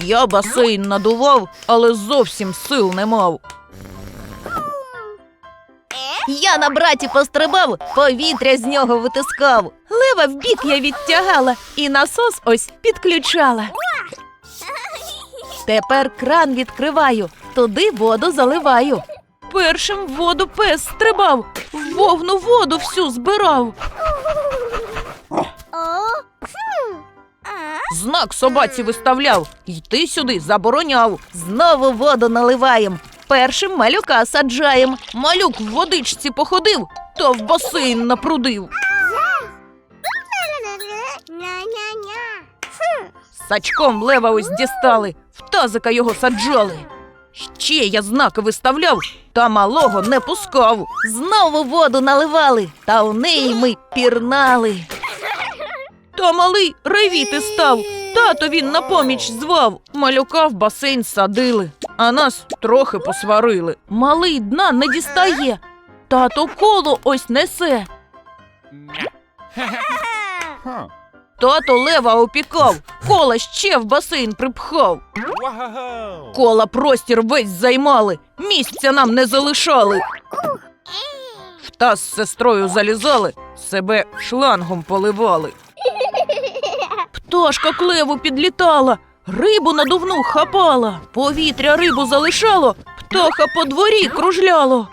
Я басейн надував, але зовсім сил не мав. Я на браті пострибав, повітря з нього витискав. Лева в бік я відтягала і насос ось підключала. Тепер кран відкриваю, туди воду заливаю. Першим воду пес стрибав, вовну воду всю збирав. Знак собаці виставляв, йти сюди забороняв. Знову воду наливаєм. Першим малюка саджаєм. Малюк в водичці походив, та в басейн напрудив. Сачком лева ось дістали, в тазика його саджали. Ще я знаки виставляв, та малого не пускав. Знову воду наливали, та в неї ми пірнали. Та малий ревіти став. Тато він на поміч звав. Малюка в басейн садили, а нас трохи посварили. Малий дна не дістає. Тато коло ось несе. Тато лева опікав, кола ще в басейн припхав. Кола простір весь займали, місця нам не залишали. В таз з сестрою залізали, себе шлангом поливали. Пташка клеву підлітала, рибу надувну хапала, повітря рибу залишало, птаха по дворі кружляло.